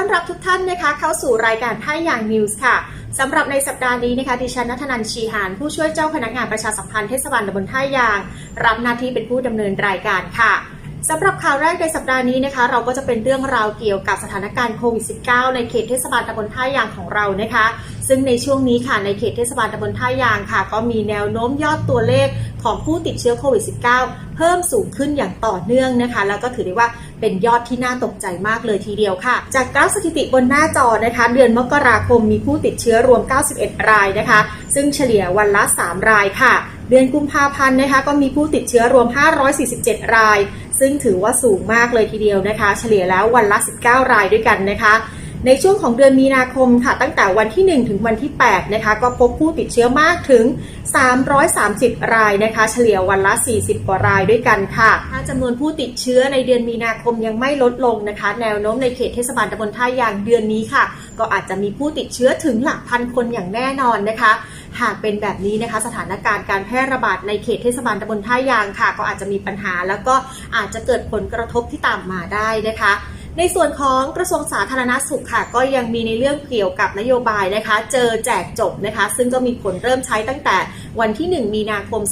ต้อนรับทุกท่านนะคะ เข้าสู่รายการท่ายางนิวส์ค่ะสำหรับในสัปดาห์นี้นะคะ ดิฉันนัทนันชีหาน ผู้ช่วยเจ้าพนักงานประชาสัมพันธ์เทศบาลตำบลท่ายาง รับหน้าที่เป็นผู้ดำเนินรายการค่ะสำหรับข่าวแรกในสัปดาห์นี้นะคะ เราก็จะเป็นเรื่องราวเกี่ยวกับสถานการณ์โควิด -19 ในเขตเทศบาลตำบลท่ายางของเรานะคะ ซึ่งในช่วงนี้ค่ะในเขตเทศบาลตำบลท่ายางค่ะ ก็มีแนวโน้มยอดตัวเลขของผู้ติดเชื้อโควิด -19 เพิ่มสูงขึ้นอย่างต่อเนื่องนะคะ แล้วก็ถือได้ว่า เป็นยอดที่น่าตกใจมากเลยทีเดียวค่ะ จากกราฟสถิติบนหน้าจอนะคะ เดือนมกราคมมีผู้ติดเชื้อรวม 91 รายนะคะ ซึ่งเฉลี่ยวันละ 3 รายค่ะ เดือนกุมภาพันธ์นะคะก็มีผู้ติดเชื้อรวม 547 ราย ซึ่งถือว่าสูงมากเลยทีเดียวนะคะ เฉลี่ยแล้ววันละ 19 รายด้วยกันนะคะ ในช่วงของเดือนมีนาคมค่ะ ตั้งแต่วันที่ 1 ถึงวันที่ 8 นะคะ ก็พบผู้ติดเชื้อมากถึง 330 รายนะคะ เฉลี่ยวันละ 40 กว่ารายด้วยกันค่ะ ถ้าจำนวนผู้ติดเชื้อในเดือนมีนาคมยังไม่ลดลงนะคะ แนวโน้มในเขตเทศบาลตำบลท่ายางเดือนนี้ค่ะ ก็อาจจะมีผู้ติดเชื้อถึงหลักพันคนอย่างแน่นอนนะคะ หากเป็นแบบนี้นะคะ สถานการณ์การแพร่ระบาดในเขตเทศบาลตำบลท่ายางค่ะ ก็อาจจะมีปัญหาแล้วก็อาจจะเกิดผลกระทบที่ตามมาได้นะคะ ในส่วนของกระทรวงสาธารณสุขค่ะ ก็ยังมีในเรื่องเกี่ยวกับนโยบายนะคะ เจอแจกจบนะคะ ซึ่งก็มีผลเริ่มใช้ตั้งแต่วันที่ 1 มีนาคม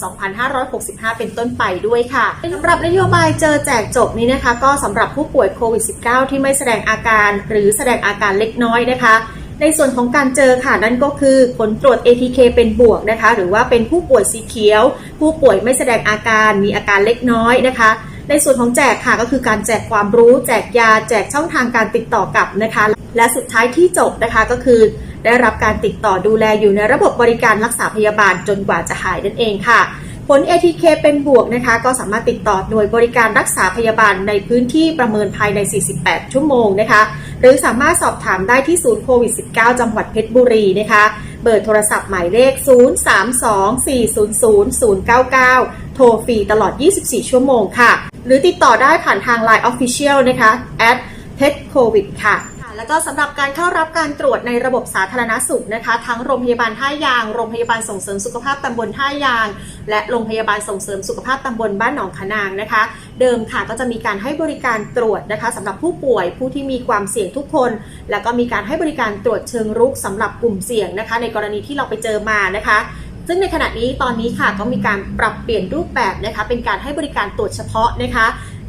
2565 เป็นต้นไปด้วยค่ะสำหรับนโยบายเจอแจกจบนี้นะคะ ก็สำหรับผู้ป่วยโควิด -19 ที่ไม่แสดงอาการ หรือแสดงอาการเล็กน้อยนะคะในส่วนของการเจอค่ะ นั่นก็คือผลตรวจ ATK เป็นบวกนะคะ หรือว่าเป็นผู้ป่วยสีเขียว ผู้ป่วยไม่แสดงอาการมีอาการเล็กน้อยนะคะ ในส่วนของแจกค่ะก็คือการแจกความรู้ แจกยา แจกช่องทางการติดต่อกลับนะคะ และสุดท้ายที่จบนะคะก็คือ ได้รับการติดต่อดูแลอยู่ในระบบบริการรักษาพยาบาลจนกว่าจะหายนั่นเองค่ะ ผล ATK เป็นบวกนะคะ ก็สามารถติดต่อหน่วยบริการรักษาพยาบาลในพื้นที่ประเมินภายใน 48 ชั่วโมงนะคะ หรือสามารถสอบถามได้ที่ศูนย์โควิด -19 จังหวัดเพชรบุรีนะคะเบอร์โทรศัพท์หมายเลข 032-400-099 โทรฟรีตลอด 24 ชั่วโมงค่ะ หรือติดต่อได้ผ่านทาง Line Official นะคะ at p e t c o v i d ค่ะแล้วก็สำหรับการเข้ารับการตรวจในระบบสาธารณสุขนะคะ ทั้งโรงพยาบาลท่ายาง โรงพยาบาลส่งเสริมสุขภาพตำบลท่ายาง และโรงพยาบาลส่งเสริมสุขภาพตำบลบ้านหนองขนางนะคะ เดิมค่ะก็จะมีการให้บริการตรวจนะคะสำหรับผู้ป่วยผู้ที่มีความเสี่ยงทุกคน แล้วก็มีการให้บริการตรวจเชิงรุกสำหรับกลุ่มเสี่ยงนะคะ ในกรณีที่เราไปเจอมานะคะ ซึ่งในขณะนี้ตอนนี้ค่ะก็มีการปรับเปลี่ยนรูปแบบนะคะ เป็นการให้บริการตรวจเฉพาะนะคะ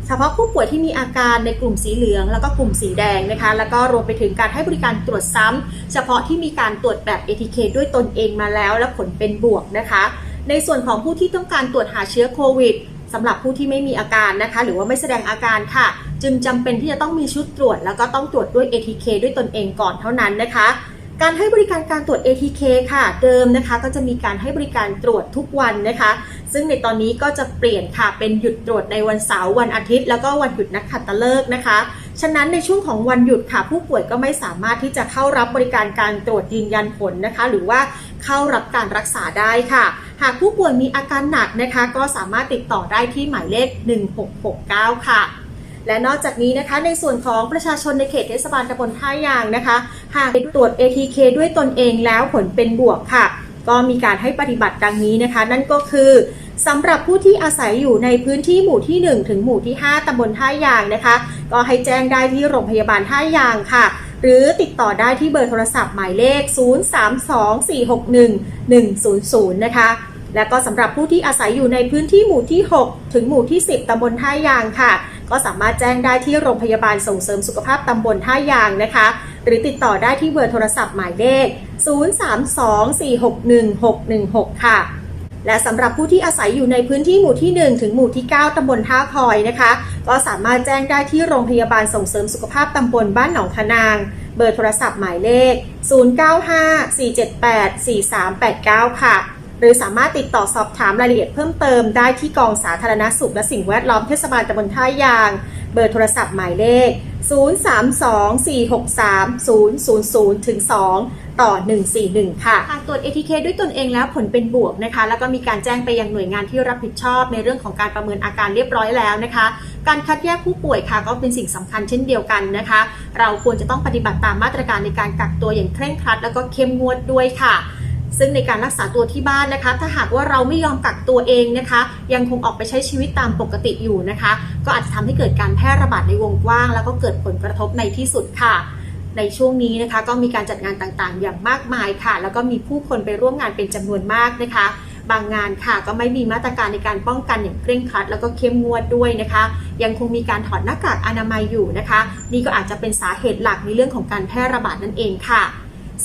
เฉพาะผู้ป่วยที่มีอาการในกลุ่มสีเหลือง แล้วก็กลุ่มสีแดงนะคะ แล้วก็รวมไปถึงการให้บริการตรวจซ้ำเฉพาะที่มีการตรวจแบบ ATK ด้วยตนเองมาแล้ว และผลเป็นบวกนะคะ ในส่วนของผู้ที่ต้องการตรวจหาเชื้อโควิดสำหรับผู้ที่ไม่มีอาการนะคะ หรือว่าไม่แสดงอาการค่ะ จึงจำเป็นที่จะต้องมีชุดตรวจ แล้วก็ต้องตรวจด้วย ATK ด้วยตนเองก่อนเท่านั้นนะคะ การให้บริการการตรวจ ATK ค่ะ เดิมนะคะก็จะมีการให้บริการตรวจทุกวันนะคะ ซึ่งในตอนนี้ก็จะเปลี่ยนค่ะเป็นหยุดตรวจในวันเสาร์วันอาทิตย์ แล้วก็วันหยุดนักขัตฤกษ์นะคะ ฉะนั้นในช่วงของวันหยุดค่ะ ผู้ป่วยก็ไม่สามารถที่จะเข้ารับบริการการตรวจยืนยันผลนะคะ หรือว่าเข้ารับการรักษาได้ค่ะ หากผู้ป่วยมีอาการหนักนะคะ ก็สามารถติดต่อได้ที่หมายเลข 1669 ค่ะ และนอกจากนี้นะคะ ในส่วนของประชาชนในเขตเทศบาลตำบลท่ายางนะคะ หากไปตรวจ ATK ด้วยตนเองแล้วผลเป็นบวกค่ะ ก็มีการให้ปฏิบัติดังนี้นะคะ นั่นก็คือสำหรับผู้ที่อาศัยอยู่ในพื้นที่หมู่ที่ 1 ถึงหมู่ที่ 5ตำบลท่ายางนะคะ ก็ให้แจ้งได้ที่โรงพยาบาลท่ายางค่ะ หรือติดต่อได้ที่เบอร์โทรศัพท์หมายเลข 032461100 นะคะ และก็สำหรับผู้ที่อาศัยอยู่ในพื้นที่หมู่ที่ 6 ถึงหมู่ที่ 10ตำบลท่ายางค่ะ ก็สามารถแจ้งได้ที่โรงพยาบาลส่งเสริมสุขภาพตำบลท่ายางนะคะ หรือติดต่อได้ที่เบอร์โทรศัพท์หมายเลข 0324611616 ค่ะ และสำหรับผู้ที่อาศัยอยู่ในพื้นที่หมู่ที่ 1 ถึงหมู่ที่ 9ตำบลท่าคอยนะคะ ก็สามารถแจ้งได้ที่โรงพยาบาลส่งเสริมสุขภาพตำบลบ้านหนองขนาง เบอร์โทรศัพท์หมายเลข 0954784389 ค่ะ หรือสามารถติดต่อสอบถามรายละเอียดเพิ่มเติมได้ที่กองสาธารณสุขและสิ่งแวดล้อมเทศบาลตำบลท่ายาง เบอร์โทรศัพท์หมายเลข 0324630000ถึง2ต่อ 141 ค่ะหากตรวจ ATK ด้วยตนเองแล้วผลเป็นบวกนะคะ แล้วก็มีการแจ้งไปยังหน่วยงานที่รับผิดชอบในเรื่องของการประเมินอาการเรียบร้อยแล้วนะคะ การคัดแยกผู้ป่วยค่ะก็เป็นสิ่งสำคัญเช่นเดียวกันนะคะ เราควรจะต้องปฏิบัติตามมาตรการในการกักตัวอย่างเคร่งครัด แล้วก็เข้มงวดด้วยค่ะ ซึ่งในการรักษาตัวที่บ้านนะคะ ถ้าหากว่าเราไม่ยอมกักตัวเองนะคะ ยังคงออกไปใช้ชีวิตตามปกติอยู่นะคะ ก็อาจจะทำให้เกิดการแพร่ระบาดในวงกว้าง แล้วก็เกิดผลกระทบในที่สุดค่ะ ในช่วงนี้นะคะ ก็มีการจัดงานต่างๆ อย่างมากมายค่ะ แล้วก็มีผู้คนไปร่วมงานเป็นจำนวนมากนะคะ บางงานค่ะก็ไม่มีมาตรการในการป้องกันอย่างเคร่งครัด แล้วก็เข้มงวดด้วยนะคะ ยังคงมีการถอดหน้ากากอนามัยอยู่นะคะ นี่ก็อาจจะเป็นสาเหตุหลักในเรื่องของการแพร่ระบาดนั่นเองค่ะ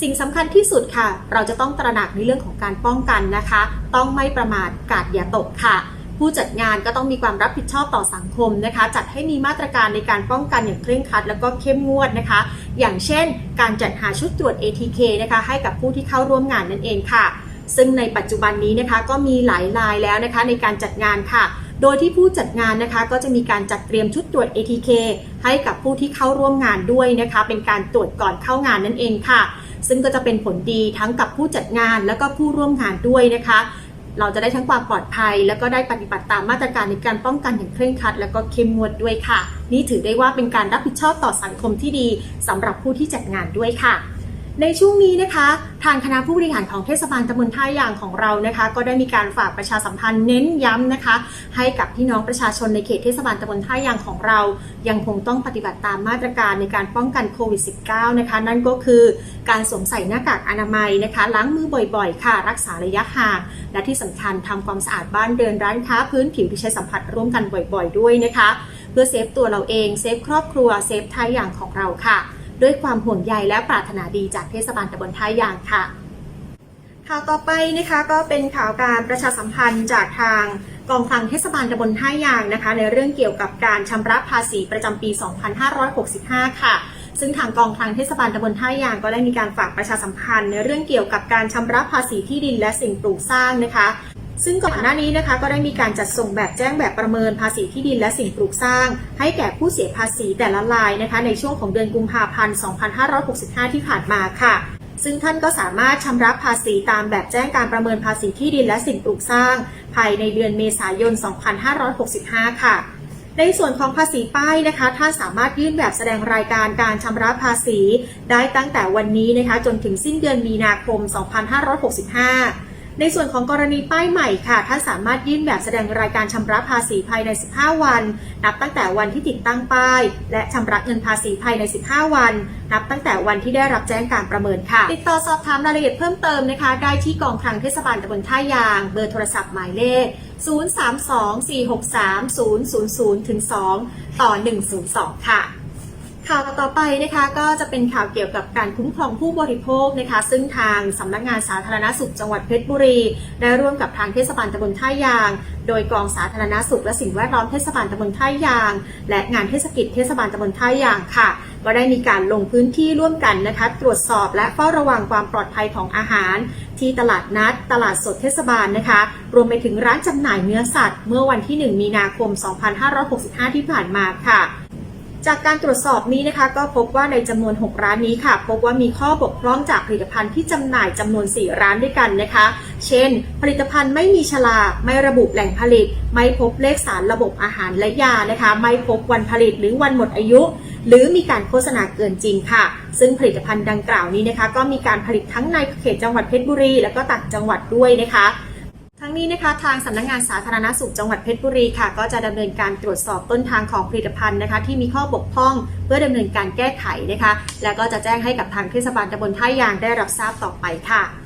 สิ่งสำคัญที่สุดค่ะ เราจะต้องตระหนักในเรื่องของการป้องกันนะคะ ต้องไม่ประมาทกาดอย่าตกค่ะ ผู้จัดงานก็ต้องมีความรับผิดชอบต่อสังคมนะคะ จัดให้มีมาตรการในการป้องกันอย่างเคร่งครัด แล้วก็เข้มงวดนะคะ อย่างเช่น การจัดหาชุดตรวจ ATK นะคะ ให้กับผู้ที่เข้าร่วมงานนั่นเองค่ะ ซึ่งในปัจจุบันนี้นะคะก็มีหลายรายแล้วนะคะในการจัดงานค่ะ โดยที่ผู้จัดงานนะคะก็จะมีการจัดเตรียมชุดตรวจ ATK ให้กับผู้ที่เข้าร่วมงานด้วยนะคะ เป็นการตรวจก่อนเข้างานนั่นเองค่ะ ซึ่งก็จะเป็นผลดีทั้งกับผู้จัดงานแล้วก็ผู้ร่วมงานด้วยนะคะ เราจะได้ทั้งความปลอดภัย แล้วก็ได้ปฏิบัติตามมาตรการในการป้องกันอย่างเคร่งครัด แล้วก็เข้มงวดด้วยค่ะ นี่ถือได้ว่าเป็นการรับผิดชอบต่อสังคมที่ดีสำหรับผู้ที่จัดงานด้วยค่ะ ในช่วงนี้นะคะ ทางคณะผู้บริหารของเทศบาลตำบลท่ายางของเรานะคะ ก็ได้มีการฝากประชาสัมพันธ์เน้นย้ำนะคะ ให้กับพี่น้องประชาชนในเขตเทศบาลตำบลท่ายางของเรา ยังคงต้องปฏิบัติตามมาตรการในการป้องกันโควิด -19 นะคะ นั่นก็คือการสวมใส่หน้ากากอนามัยนะคะ ล้างมือบ่อยๆ ค่ะ รักษาระยะห่างและที่สำคัญทำความสะอาดบ้านเรือนร้านค้าพื้นผิวที่ใช้สัมผัสร่วมกันบ่อยๆ ด้วยนะคะ เพื่อเซฟตัวเราเองเซฟครอบครัวเซฟท่ายางของเราค่ะ ด้วยความห่วงใยและปรารถนาดีจากเทศบาลตำบลท่ายางค่ะข่าวต่อไปนะคะก็เป็นข่าวการประชาสัมพันธ์จากทางกองคลังเทศบาลตำบลท่ายางนะคะ ในเรื่องเกี่ยวกับการชำระภาษีประจำปี 2565 ค่ะ ซึ่งทางกองคลังเทศบาลตำบลท่ายาง ก็ได้มีการฝากประชาสัมพันธ์ในเรื่องเกี่ยวกับการชำระภาษีที่ดินและสิ่งปลูกสร้างนะคะ ซึ่งก่อนหน้านี้นะคะก็ได้มีการจัดส่งแบบแจ้งแบบประเมินภาษีที่ดินและสิ่งปลูกสร้าง ให้แก่ผู้เสียภาษีแต่ละรายนะคะ ในช่วงของเดือนกุมภาพันธ์ 2565 ที่ผ่านมาค่ะ ซึ่งท่านก็สามารถชำระภาษีตามแบบแจ้งการประเมินภาษีที่ดินและสิ่งปลูกสร้าง ภายในเดือนเมษายน 2565 ค่ะในส่วนของภาษีป้ายนะคะ ท่านสามารถยื่นแบบแสดงรายการการชำระภาษี ได้ตั้งแต่วันนี้นะคะ จนถึงสิ้นเดือนมีนาคม 2565 ในส่วนของกรณีป้ายใหม่ค่ะ ท่านสามารถยื่นแบบแสดงรายการชำระภาษีภายใน 15 วัน นับตั้งแต่วันที่ติดตั้งป้าย และชำระเงินภาษีภายใน 15 วัน นับตั้งแต่วันที่ได้รับแจ้งการประเมินค่ะ ติดต่อสอบถามรายละเอียดเพิ่มเติมนะคะ ได้ที่กองคลังเทศบาลตำบลท่ายาง เบอร์โทรศัพท์หมายเลข 032-463-000ถึง2ต่อ 102 ค่ะ ข่าวต่อไปนะคะก็จะเป็นข่าวเกี่ยวกับการคุ้มครองผู้บริโภคนะคะ ซึ่งทางสำนักงานสาธารณสุขจังหวัดเพชรบุรี ได้ร่วมกับทางเทศบาลตำบลท่ายาง โดยกองสาธารณสุขและสิ่งแวดล้อมเทศบาลตำบลท่ายาง และงานเทศกิจเทศบาลตำบลท่ายางค่ะก็ได้มีการลงพื้นที่ร่วมกันนะคะ ตรวจสอบและเฝ้าระวังความปลอดภัยของอาหาร ที่ตลาดนัด ตลาดสดเทศบาลนะคะ รวมไปถึงร้านจำหน่ายเนื้อสัตว์ เมื่อวันที่ 1 มีนาคม 2565 ที่ผ่านมาค่ะ จากการตรวจสอบนี้นะคะก็พบว่าในจำนวน 6 ร้านนี้ค่ะ พบว่ามีข้อบกพร่องจากผลิตภัณฑ์ที่จำหน่ายจำนวน 4 ร้านด้วยกันนะคะ เช่น ผลิตภัณฑ์ไม่มีฉลากไม่ระบุแหล่งผลิต ไม่พบเลขสารระบบอาหารและยานะคะ ไม่พบวันผลิตหรือวันหมดอายุ หรือมีการโฆษณาเกินจริงค่ะ ซึ่งผลิตภัณฑ์ดังกล่าวนี้นะคะ ก็มีการผลิตทั้งในเขตจังหวัดเพชรบุรี และก็ต่างจังหวัดด้วยนะคะ ทั้งนี้นะคะทางสำนักงานสาธารณสุขจังหวัดเพชรบุรีค่ะ ก็จะดำเนินการตรวจสอบต้นทางของผลิตภัณฑ์นะคะ ที่มีข้อบกพร่องเพื่อดำเนินการแก้ไขนะคะ แล้วก็จะแจ้งให้กับทางเทศบาลตำบลท่ายางได้รับทราบต่อไปค่ะ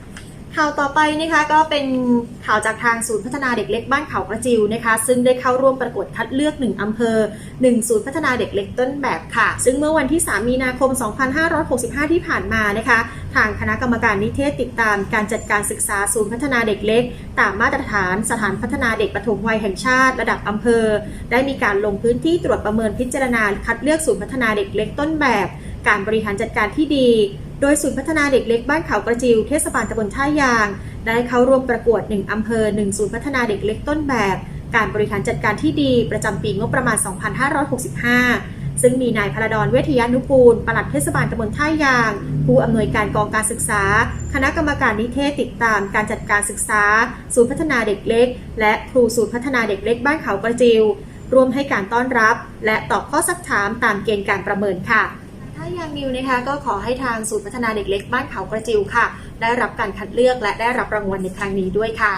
ข่าวต่อไปนะคะก็เป็นข่าวจากทางศูนย์พัฒนาเด็กเล็กบ้านเขากระจิวนะคะ ซึ่งได้เข้าร่วมประกวดคัดเลือก 1 อำเภอ 1 ศูนย์พัฒนาเด็กเล็กต้นแบบค่ะ ซึ่งเมื่อวันที่ 3 มีนาคม 2565 ที่ผ่านมานะคะ ทางคณะกรรมการนิเทศติดตามการจัดการศึกษาศูนย์พัฒนาเด็กเล็ก ตามมาตรฐานสถานพัฒนาเด็กปฐมวัยแห่งชาติ ระดับอำเภอ ได้มีการลงพื้นที่ตรวจประเมินพิจารณาคัดเลือกศูนย์พัฒนาเด็กเล็กต้นแบบ การบริหารจัดการที่ดี โดยศูนย์พัฒนาเด็กเล็กบ้านเขากระจิวเทศบาลตำบลท่ายาง ได้เข้าร่วมประกวด 1 อำเภอ 1 ศูนย์พัฒนาเด็กเล็กต้นแบบ การบริหารจัดการที่ดีประจำปีงบประมาณ 2565 ซึ่งมีนายพลดอนเวทยานุกูลปลัดเทศบาลตำบลท่ายาง ผู้อำนวยการกองการศึกษา คณะกรรมการนิเทศติดตามการจัดการศึกษา ศูนย์พัฒนาเด็กเล็ก และครูศูนย์พัฒนาเด็กเล็กบ้านเขากระจิวร่วมให้การต้อนรับ และตอบข้อสักถามตามเกณฑ์การประเมินค่ะ ถ้ายังนิวนะคะก็ขอให้ทางศูนย์พัฒนาเด็กเล็กบ้านเขากระจิวค่ะ ได้รับการคัดเลือกและได้รับรางวัลในครั้งนี้ด้วยค่ะ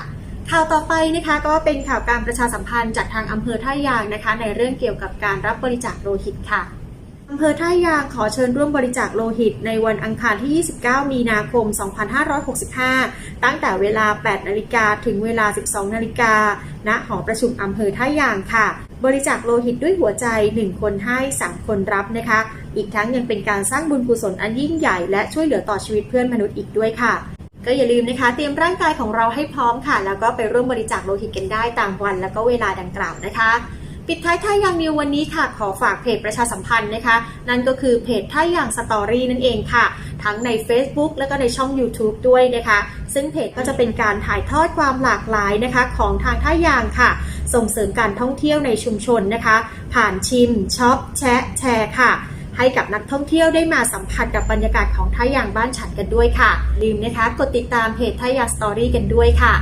ข่าวต่อไปนะคะก็เป็นข่าวการประชาสัมพันธ์จากทางอำเภอท่ายางนะคะ ในเรื่องเกี่ยวกับการรับบริจาคโลหิตค่ะอำเภอท่ายางขอเชิญร่วมบริจาคโลหิต ในวันอังคารที่ 29 มีนาคม 2565 ตั้งแต่เวลา 8 นาฬิกาถึงเวลา 12 นาฬิกาณหอประชุมอำเภอท่ายางค่ะ บริจาคโลหิตด้วยหัวใจ 1 คนให้ 3 คนรับนะคะ อีกทั้งยังเป็นการสร้างบุญกุศลอันยิ่งใหญ่และช่วยเหลือต่อชีวิตเพื่อนมนุษย์อีกด้วยค่ะ ก็อย่าลืมนะคะ เตรียมร่างกายของเราให้พร้อมค่ะ แล้วก็ไปร่วมบริจาคโลหิตกันได้ตามวัน แล้วก็เวลาดังกล่าวนะคะ ปิดท้ายท่ายางนิววันนี้ค่ะ ขอฝากเพจประชาสัมพันธ์นะคะ นั่นก็คือเพจท่ายางสตอรี่นั่นเองค่ะ ทั้งใน Facebook แล้วก็ในช่อง YouTube ด้วยนะคะ ซึ่งเพจก็จะเป็นการถ่ายทอดความหลากหลายนะคะ ของทางท่ายางค่ะ ส่งเสริมการท่องเที่ยวในชุมชนนะคะ ผ่านชิมช็อปแชะแชร์ค่ะให้กับนักท่องเที่ยวได้มาสัมผัสกับบรรยากาศของท่ายางบ้านฉันกันด้วยค่ะ ลืมนะคะ กดติดตามเพจท่ายางสตอรี่กันด้วยค่ะ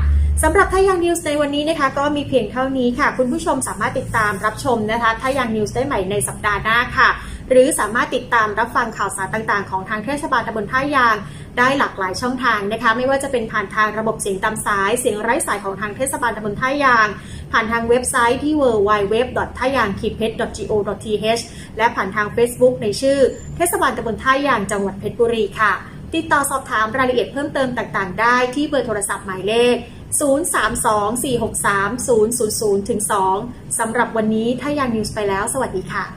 สำหรับท่ายางนิวส์ในวันนี้นะคะก็มีเพียงเท่านี้ค่ะ คุณผู้ชมสามารถติดตามรับชมนะคะท่ายางนิวส์ได้ใหม่ในสัปดาห์หน้าค่ะ หรือสามารถติดตามรับฟังข่าวสารต่างๆ ของทางเทศบาลตำบลท่ายางได้หลากหลายช่องทางนะคะ ไม่ว่าจะเป็นผ่านทางระบบเสียงตามสาย เสียงไร้สายของทางเทศบาลตำบลท่ายาง ผ่านทางเว็บไซต์ที่ www. ท่ายางขีดเพชร go.th และผ่านทาง Facebook ในชื่อ เทศบาลตำบลท่ายางจังหวัดเพชรบุรีค่ะ ติดต่อสอบถามรายละเอียดเพิ่มเติมต่างๆ ได้ที่เบอร์โทรศัพท์หมายเลข 032 463 000 2สำหรับวันนี้ถ้ายางนิวส์ไปแล้ว สวัสดีค่ะ